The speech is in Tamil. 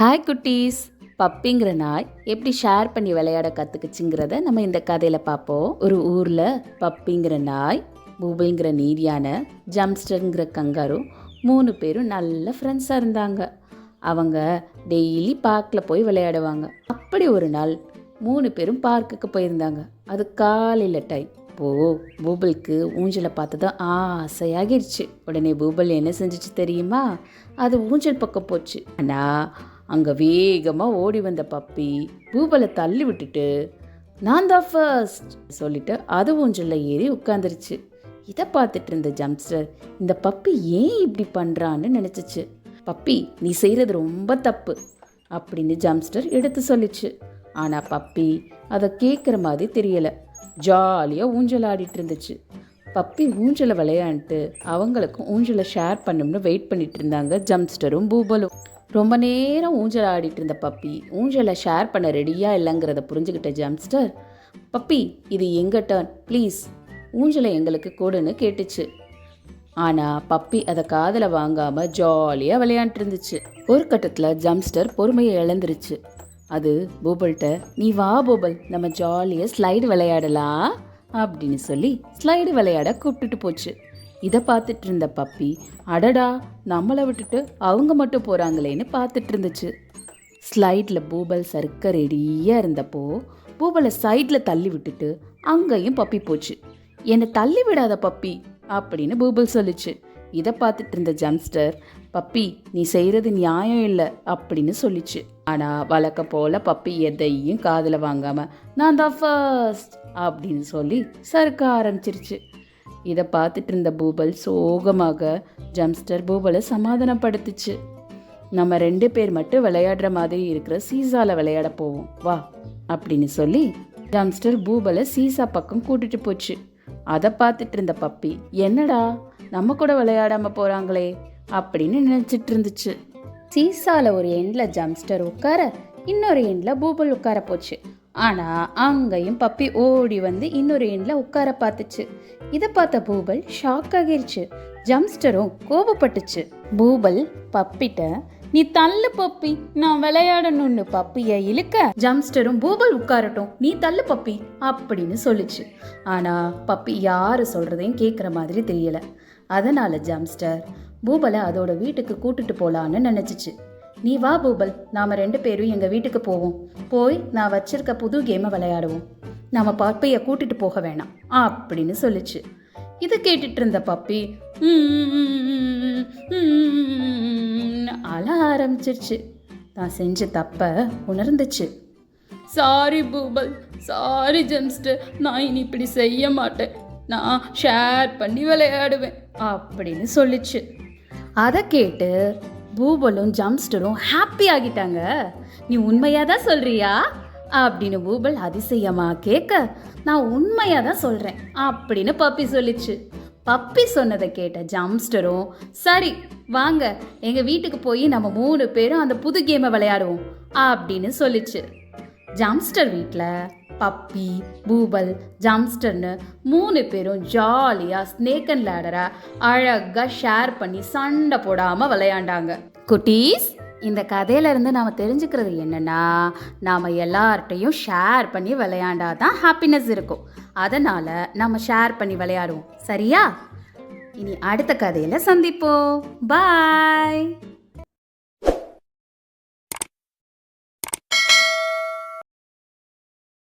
ஹாய் குட்டீஸ். பப்பிங்கிற நாய் எப்படி ஷேர் பண்ணி விளையாட கற்றுக்குச்சுங்கிறத நம்ம இந்த கதையில் பார்ப்போம் ஒரு ஊரில் பப்பிங்கிற நாய் பூபிள்ங்கிற நீரியான ஜம்ஸ்டருங்கிற கங்காரு மூணு பேரும் நல்ல ஃப்ரெண்ட்ஸாக இருந்தாங்க. அவங்க டெய்லி பார்க்கில் போய் விளையாடுவாங்க. அப்படி ஒரு நாள் மூணு பேரும் பார்க்குக்கு போயிருந்தாங்க. அது காலையில் டைம் ஓ பூபலுக்கு ஊஞ்சலை பார்த்ததும் ஆசையாகிருச்சு. உடனே பூபல் என்ன செஞ்சிச்சு தெரியுமா? அது ஊஞ்சல் பக்கம் போச்சு. ஆனால் அங்கே வேகமாக ஓடி வந்த பப்பி பூபலை தள்ளி விட்டுட்டு நான் தான் ஃபர்ஸ்ட் சொல்லிட்டு அது ஊஞ்சலில் ஏறி உட்காந்துருச்சு இதை பார்த்துட்டு இருந்த ஜம்ஸ்டர் இந்த பப்பி ஏன் இப்படி பண்ணுறான்னு நினச்சிச்சு. பப்பி நீ செய்கிறது ரொம்ப தப்பு அப்படின்னு ஜம்ஸ்டர் எடுத்து சொல்லிச்சு. ஆனால் பப்பி அதை கேட்குற மாதிரி தெரியலை. ஜாலியாக ஊஞ்சல் ஆடிட்டு இருந்துச்சு. பப்பி ஊஞ்சலை விளையாண்டுட்டு அவங்களுக்கும் ஊஞ்சலை ஷேர் பண்ணணும்னு வெயிட் பண்ணிட்டு இருந்தாங்க. ஜம்ஸ்டரும் பூபலும். ரொம்ப நேரம் ஊஞ்சல் ஆடிட்டு இருந்த பப்பி ஊஞ்சலை ஷேர் பண்ண ரெடியாக இல்லைங்கிறத புரிஞ்சுக்கிட்ட ஜம்ஸ்டர் பப்பி இது எங்கள் டர்ன் ப்ளீஸ் ஊஞ்சலை எங்களுக்கு கொடுன்னு கேட்டுச்சு. ஆனால் பப்பி அதை காதில் வாங்காமல் ஜாலியாக விளையாண்ட்டு இருந்துச்சு. ஒரு கட்டத்தில் ஜம்ஸ்டர் பொறுமையை இழந்துருச்சு அது பூபல்கிட்ட நீ வா பூபல் நம்ம ஜாலியாக ஸ்லைடு விளையாடலாம். அப்படின்னு சொல்லி ஸ்லைடு விளையாட கூப்பிட்டுட்டு போச்சு. இதை பார்த்துட்டு இருந்த பப்பி அடடா நம்மளை விட்டுட்டு அவங்க மட்டும் போகிறாங்களேன்னு பார்த்துட்டு இருந்துச்சு. ஸ்லைடில் பூபல் சறுக்க ரெடியாக இருந்தப்போ பூபலை சைடில் தள்ளி விட்டுட்டு அங்கேயும் பப்பி போச்சு. என்னை தள்ளி விடாத பப்பி அப்படின்னு பூபல் சொல்லுச்சு. இதை பார்த்துட்டு இருந்த ஜம்ஸ்டர் பப்பி நீ செய்கிறது நியாயம் இல்லை அப்படின்னு சொல்லிச்சு. ஆனால் வழக்க போல் பப்பி எதையும் காதில் வாங்காம நான் தான் ஃபர்ஸ்ட் அப்படின்னு சொல்லி சறுக்க ஆரம்பிச்சிருச்சு. இதை பார்த்துட்டு இருந்த பூபல் சோகமாக ஜம்ஸ்டர் பூபலை சமாதானப்படுத்துச்சு. நம்ம ரெண்டு பேர் மட்டும் விளையாடுற மாதிரி இருக்கிற சீசாவில் விளையாட போவோம் வா அப்படின்னு சொல்லி ஜம்ஸ்டர் பூபலை சீசா பக்கம் கூட்டிட்டு போச்சு. அதை பார்த்துட்டு இருந்த பப்பி என்னடா நம்ம கூட விளையாடாம போறாங்களே அப்படின்னு நினைச்சிட்டு இருந்துச்சு சீசால ஒரு எண்ட்ல ஜம்ஸ்டர் உட்கார இன்னொரு எண்ட்ல பூபல் உட்கார போச்சு. ஆனா அங்கேயும் பப்பி ஓடி வந்து இன்னொரு எண்ட்ல உட்கார பார்த்துச்சு. இதை பார்த்த பூபல் ஷாக் ஆகிருச்சு. ஜம்ஸ்டரும் கோபப்பட்டுச்சு பூபல் பப்பிட்ட நீ தள்ளு பப்பி நான் விளையாடணும்னு பப்பிய இழுக்க ஜம்ஸ்டரும் பூபல் உட்காரட்டும் நீ தள்ளு பப்பி அப்படின்னு சொல்லுச்சு. ஆனா பப்பி யாரு சொல்றதையும் கேட்குற மாதிரி தெரியல. அதனால ஜம்ஸ்டர் பூபலை அதோட வீட்டுக்கு கூட்டிட்டு போலான்னு நினைச்சிச்சு நீ வா பூபல் நாம ரெண்டு பேரும் எங்க வீட்டுக்கு போவோம் போய் நான் வச்சிருக்க புது கேமை விளையாடுவோம் நம்ம பப்பியை கூட்டிட்டு போக வேணாம் அப்படின்னு சொல்லிச்சு இதை கேட்டுட்டு இருந்த பப்பி அழ ஆரம்பிச்சிருச்சு தான் செஞ்ச தப்ப உணர்ந்துச்சு சாரி பூபல் சாரி ஜெம்ஸ்டர் நான் இனி இப்படி செய்ய மாட்டேன் நான் ஷேர் பண்ணி விளையாடுவேன் அப்படின்னு சொல்லிச்சு. அதை கேட்டு பூபலும் ஜம்ஸ்டரும் ஹாப்பி ஆகிட்டாங்க. நீ உண்மையாக தான் சொல்றியா? அப்படின்னு பூபல் அதிசயமாக கேட்க நான் உண்மையாக தான் சொல்கிறேன் அப்படின்னு பப்பி சொல்லிச்சு. பப்பி சொன்னதை கேட்ட ஜம்ஸ்டரும் சரி வாங்க எங்கள் வீட்டுக்கு போய் நம்ம மூணு பேரும் அந்த புது கேமை விளையாடுவோம் அப்படின்னு சொல்லிச்சு. ஜம்ஸ்டர் வீட்டில் பப்பி பூபல் ஜம்ஸ்டர்னு மூணு பேரும் ஜாலியாக ஸ்னேக் அண்ட் லேடரை அழகாக ஷேர் பண்ணி சண்டை போடாமல் விளையாண்டாங்க. குட்டீஸ் இந்த கதையிலேருந்து நாம் தெரிஞ்சுக்கிறது என்னென்னா நாம் எல்லார்ட்டையும் ஷேர் பண்ணி விளையாண்டா தான் ஹாப்பினஸ் இருக்கும். அதனால் நம்ம ஷேர் பண்ணி விளையாடுவோம். சரியா? இனி அடுத்த கதையில் சந்திப்போம். பாய்